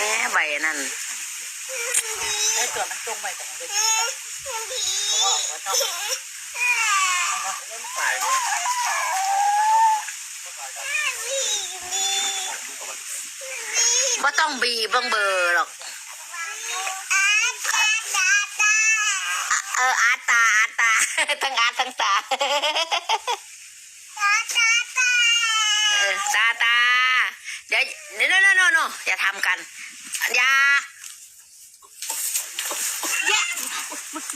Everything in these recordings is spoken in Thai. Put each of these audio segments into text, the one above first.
แม่ใบนั่นไอ้ตัวมันจงไปแต่มันเลยเพราะว่าหัวเนาะเริ่มตายเลยบ่ต้องบีบเบิ่งเบอร์หรอก เอออาตาอาตา ทั้งอาทั้งตาเออตาตาเดี๋ยวเดี๋ยวโนโนโนโนอย่าทำกัน อย่าแย่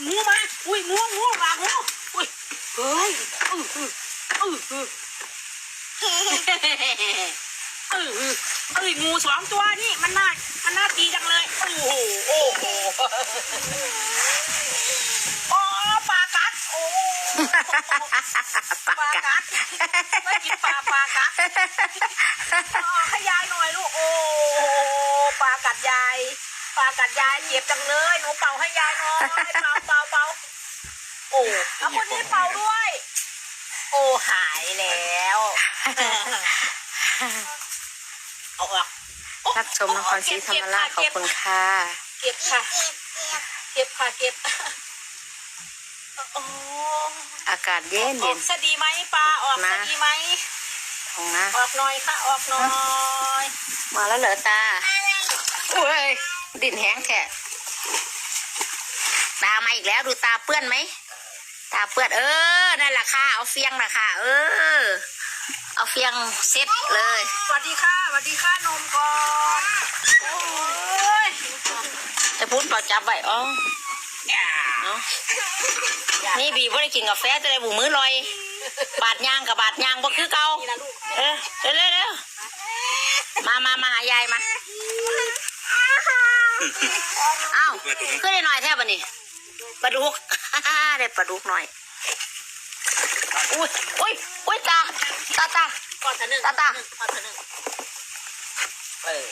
งูมา อุ้ยงูงูมางูอุ้ยเฮ้ยเออเออเออเออเออเออเอ้ยงูสองตัวนี่มันน่ามันน่าตีจังเลย โอ้โหโอ้โหโอ้ปลากัดโอ้ปลากัดไม่กินปลาปลากัดอ๋อให้ยายหน่อยลูก โอ้ปลากัดยาย ปลากัดยายเจ็บจังเลยหนูเป่าให้ยายหน่อยเป่าเป่าเป่าโอ้เอาคนนี้เป่าด้วย โอ้หายแล้วเอาออกรับชมนครศรีธรรมราชขอบคุณค่ะ เก็บค่ะ เก็บค่ะเก็บโอ้อากาศเย็นอเย็อนกซะดีไหมปลาออกซะดีไหมทองนะออกหน่อยค่ะออกหน่อย มาแล้วเหรอตาโอ้ย ดินแห้งแค่ตามาอีกแล้วดูตาเปื้อนไหมตาเปื้อนเออนั่นแหละค่ะเอาเฟียงนะค่ะ เออ เอาเฟียงเซ็ตเลยสวัสดีค่ะสวัสดีค่ะนมก่อนโอ้ยจะพูดต่อจับไว้อ๋อเนาะนี่บีบ่ได้กินกาแฟจะได้บุมือลอย บาดยางกับบาดยางบ่คือเก่านี่นะลูกเออเร็วเร็วเร็วมามามาหายายมาเอ้าขึ้นได้หน่อยแทบบันนี้ปลาดุกได้ปลาดุกหน่อยอุ้ยอุ้ยอุ้ยตาตาตาก่อนเถอะหนึ่งตาตาก่อนเถอะหนึ่งเออ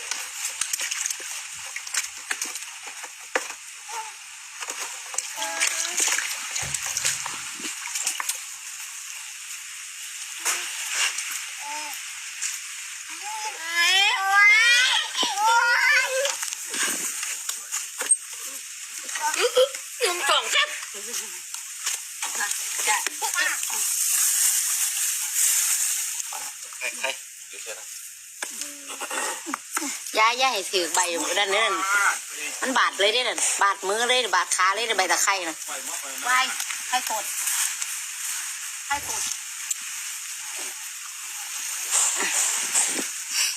หนึ่งสองสามจะใครใครอยู่เชื่อนะยายยายให้ถือใบอยู่นั่นนี่นั่นมันบาดเลยเด้นั่นบาดมือเลยบาดขาเลยใบตะไคร่น่ะไว้ให้ตดให้ตด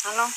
เอาลอง